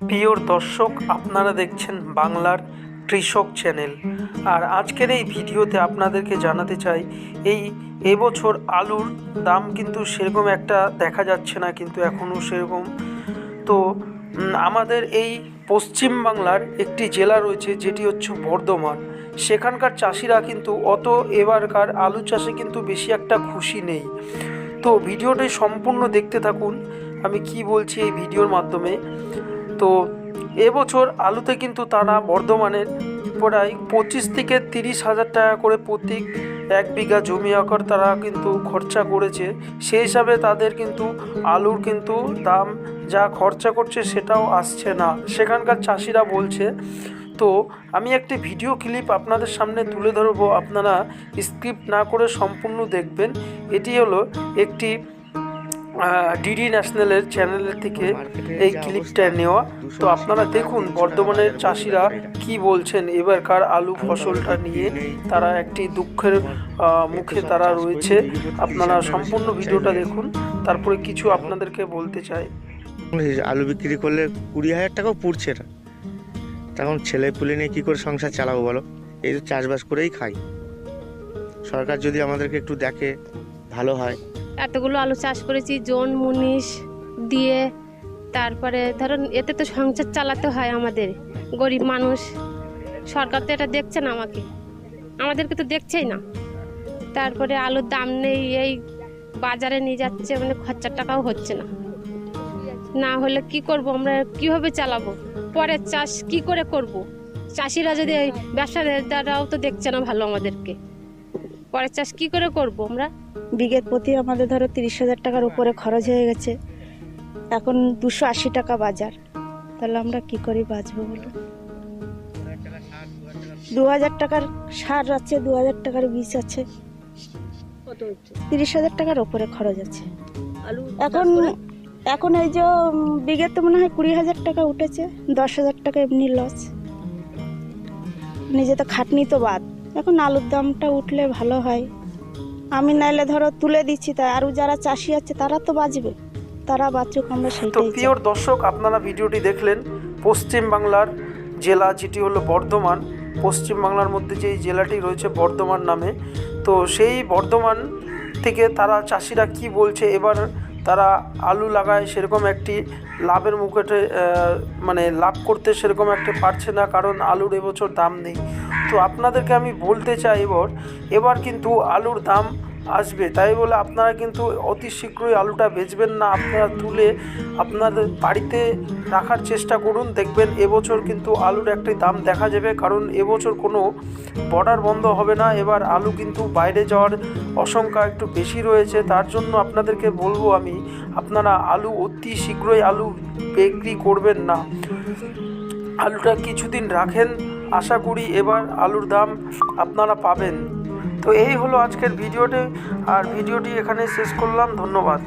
প্রিয় দর্শক, আপনারা দেখছেন বাংলার কৃষক চ্যানেল। আর আজকের এই ভিডিওতে আপনাদেরকে জানাতে চাই, এই এবছর আলুর দাম কিন্তু সেরকম একটা দেখা যাচ্ছে না, কিন্তু এখনও সেরকম। তো আমাদের এই পশ্চিম বাংলার একটি জেলা রয়েছে, যেটি হচ্ছে বর্ধমান। সেখানকার চাষিরা কিন্তু অত এবারকার আলু চাষে কিন্তু বেশি একটা খুশি নেই। তো, ভিডিওটি সম্পূর্ণ দেখতে থাকুন। আমি কি বলছি এই ভিডিওর মাধ্যমে? তো এবছর আলুতে কিন্তু তারা বর্ধমানের প্রায় পঁচিশ থেকে তিরিশ হাজার টাকা করে প্রতি এক বিঘা জমি আকার তারা কিন্তু খরচা করেছে। সেই হিসাবে তাদের কিন্তু আলুর কিন্তু দাম যা খরচা করছে সেটাও আসছে না। সেখানকার চাষিরা বলছে, তো আমি একটি ভিডিও ক্লিপ আপনাদের সামনে তুলে ধরবো। আপনারা স্ক্রিপ্ট না করে সম্পূর্ণ দেখবেন। এটি হলো একটি ডিডি ন্যাশনালের চ্যানেলের থেকে এই ক্লিপটা নেওয়া। তো আপনারা দেখুন বর্ধমানের চাষিরা কি বলছেন, এবারকার আলু ফসলটা নিয়ে তারা একটি দুঃখের মুখে তারা রয়েছে। আপনারা সম্পূর্ণ ভিডিওটা দেখুন, তারপরে কিছু আপনাদেরকে বলতে চাই। আলু বিক্রি করলে কুড়ি হাজার টাকাও পুড়ছে না। তখন ছেলে পুলে নিয়ে কী করে সংসার চালাবো বলো? এই তো চাষবাস করেই খাই। সরকার যদি আমাদেরকে একটু দেখে, ভালো হয়। এতগুলো আলু চাষ করেছি, জোন, মুনিশ দিয়ে। তারপরে ধরুন এতে তো সংসার চালাতে হয় আমাদের, গরিব মানুষ। সরকার তো এটা দেখছে না আমাকে। আমাদেরকে তো দেখছেই না। তারপরে আলুর দাম নেই, এই বাজারে নিয়ে যাচ্ছে মানে খরচার টাকাও হচ্ছে না। না হলে কি করব আমরা, কীভাবে চালাবো? পরের চাষ কি করে করব? চাষিরা যদি ব্যবসাদাররাও তো দেখছে না ভালো আমাদেরকে। পরের চাষ কি করে করব আমরা? বিঘের প্রতি আমাদের ধরো তিরিশ হাজার টাকার উপরে খরচ হয়ে গেছে। এখন দুশো আশি টাকা বাজার। তাহলে আমরা কি করে বাঁচবো বলো? দু হাজার টাকার সার আছে দু হাজার টাকার বীজ আছে। তিরিশ হাজার টাকার উপরে খরচ আছে। এখন এখন এই যে উম, বিঘেতে মনে হয় কুড়ি হাজার টাকা উঠেছে দশ হাজার টাকা এমনি লস নিজে তো খাটনি তো বাদ। এখন আলুর দামটা উঠলে ভালো হয়। আমি নাইলে ধরো তুলে দিচ্ছি তাই আরও যারা চাষি আছে তারা তো বাঁচবে তারা বাঁচুক আমরা তো চাই। প্রিয় দর্শক আপনারা ভিডিওটি দেখলেন পশ্চিমবাংলার জেলা যেটি হলো বর্ধমান পশ্চিমবাংলার মধ্যে যে জেলাটি রয়েছে বর্ধমান নামে তো সেই বর্ধমান থেকে তারা চাষিরা কি বলছে এবার তারা আলু লাগায় সেরকম একটি লাভের মুখেটে মানে লাভ করতে সেরকম একটি পারছে না কারণ আলুর এবছর দাম নেই। তো আপনাদেরকে আমি বলতে চাই এবার এবার কিন্তু আলুর দাম আসবে। তাই বলে আপনারা কিন্তু অতি শীঘ্রই আলুটা বেচবেন না, আপনারা তুলে আপনাদের বাড়িতে রাখার চেষ্টা করুন। দেখবেন এবছর কিন্তু আলুর একটি দাম দেখা যাবে, কারণ এবছর কোনো বর্ডার বন্ধ হবে না। এবার আলু কিন্তু বাইরে যাওয়ার অসংখ্যা একটু বেশি রয়েছে। তার জন্য আপনাদেরকে বলব আমি, আপনারা আলু অতি শীঘ্রই আলু বিক্রি করবেন না। আলুটা কিছুদিন রাখেন, আশা করি এবার আলুর দাম আপনারা পাবেন। তো এই হলো আজকের ভিডিওটি আর ভিডিওটি এখানে শেষ করলাম ধন্যবাদ।